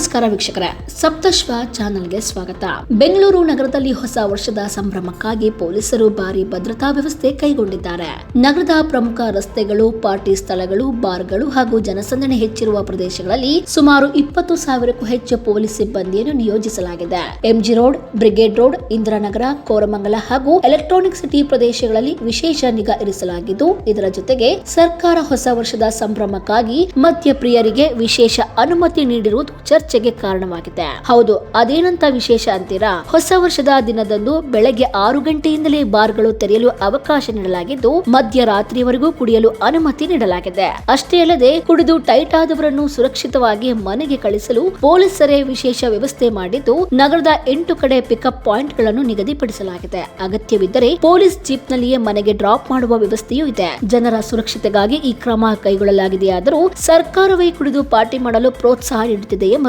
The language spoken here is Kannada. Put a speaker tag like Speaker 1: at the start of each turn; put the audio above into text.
Speaker 1: ವೀಕ್ಷಕರೇ, ಸಪ್ತಶ್ವ ಚಾನೆಲ್ಗೆ ಸ್ವಾಗತ. ಬೆಂಗಳೂರು ನಗರದಲ್ಲಿ ಹೊಸ ವರ್ಷದ ಸಂಭ್ರಮಕ್ಕಾಗಿ ಪೊಲೀಸರು ಭಾರಿ ಭದ್ರತಾ ವ್ಯವಸ್ಥೆ ಕೈಗೊಂಡಿದ್ದಾರೆ. ನಗರದ ಪ್ರಮುಖ ರಸ್ತೆಗಳು, ಪಾರ್ಟಿ ಸ್ಥಳಗಳು, ಬಾರ್ಗಳು ಹಾಗೂ ಜನಸಂದಣಿ ಹೆಚ್ಚಿರುವ ಪ್ರದೇಶಗಳಲ್ಲಿ ಸುಮಾರು ಇಪ್ಪತ್ತು ಸಾವಿರಕ್ಕೂ ಹೆಚ್ಚು ಪೊಲೀಸ್ ಸಿಬ್ಬಂದಿಯನ್ನು ನಿಯೋಜಿಸಲಾಗಿದೆ. MG road, brigade road, Indiranagar, Koramangala ಹಾಗೂ ಎಲೆಕ್ಟ್ರಾನಿಕ್ ಸಿಟಿ ಪ್ರದೇಶಗಳಲ್ಲಿ ವಿಶೇಷ ನಿಗಾ ಇರಿಸಲಾಗಿದ್ದು, ಇದರ ಜೊತೆಗೆ ಸರ್ಕಾರ ಹೊಸ ವರ್ಷದ ಸಂಭ್ರಮಕ್ಕಾಗಿ ಮದ್ಯಪ್ರಿಯರಿಗೆ ವಿಶೇಷ ಅನುಮತಿ ನೀಡಿರುವುದು ಚರ್ಚೆಗೆ ಕಾರಣವಾಗಿದೆ. ಹೌದು, ಅದೇನಂತ ವಿಶೇಷ ಅಂತೀರಾ? ಹೊಸ ವರ್ಷದ ದಿನದಂದು ಬೆಳಗ್ಗೆ ಆರು ಗಂಟೆಯಿಂದಲೇ ಬಾರ್ಗಳು ತೆರೆಯಲು ಅವಕಾಶ ನೀಡಲಾಗಿದ್ದು ಮಧ್ಯರಾತ್ರಿಯವರೆಗೂ ಕುಡಿಯಲು ಅನುಮತಿ ನೀಡಲಾಗಿದೆ. ಅಷ್ಟೇ ಅಲ್ಲದೆ, ಕುಡಿದು ಟೈಟ್ ಆದವರನ್ನು ಸುರಕ್ಷಿತವಾಗಿ ಮನೆಗೆ ಕಳಿಸಲು ಪೊಲೀಸರೇ ವಿಶೇಷ ವ್ಯವಸ್ಥೆ ಮಾಡಿದ್ದು, ನಗರದ ಎಂಟು ಕಡೆ ಪಿಕಪ್ ಪಾಯಿಂಟ್ಗಳನ್ನು ನಿಗದಿಪಡಿಸಲಾಗಿದೆ. ಅಗತ್ಯವಿದ್ದರೆ ಪೊಲೀಸ್ ಜೀಪ್ ನಲ್ಲಿಯೇ ಮನೆಗೆ ಡ್ರಾಪ್ ಮಾಡುವ ವ್ಯವಸ್ಥೆಯೂ ಇದೆ. ಜನರ ಸುರಕ್ಷತೆಗಾಗಿ ಈ ಕ್ರಮ ಕೈಗೊಳ್ಳಲಾಗಿದೆಯಾದರೂ ಸರ್ಕಾರವೇ ಕುಡಿದು ಪಾರ್ಟಿ ಮಾಡಲು ಪ್ರೋತ್ಸಾಹ ನೀಡುತ್ತಿದೆ ಎಂಬ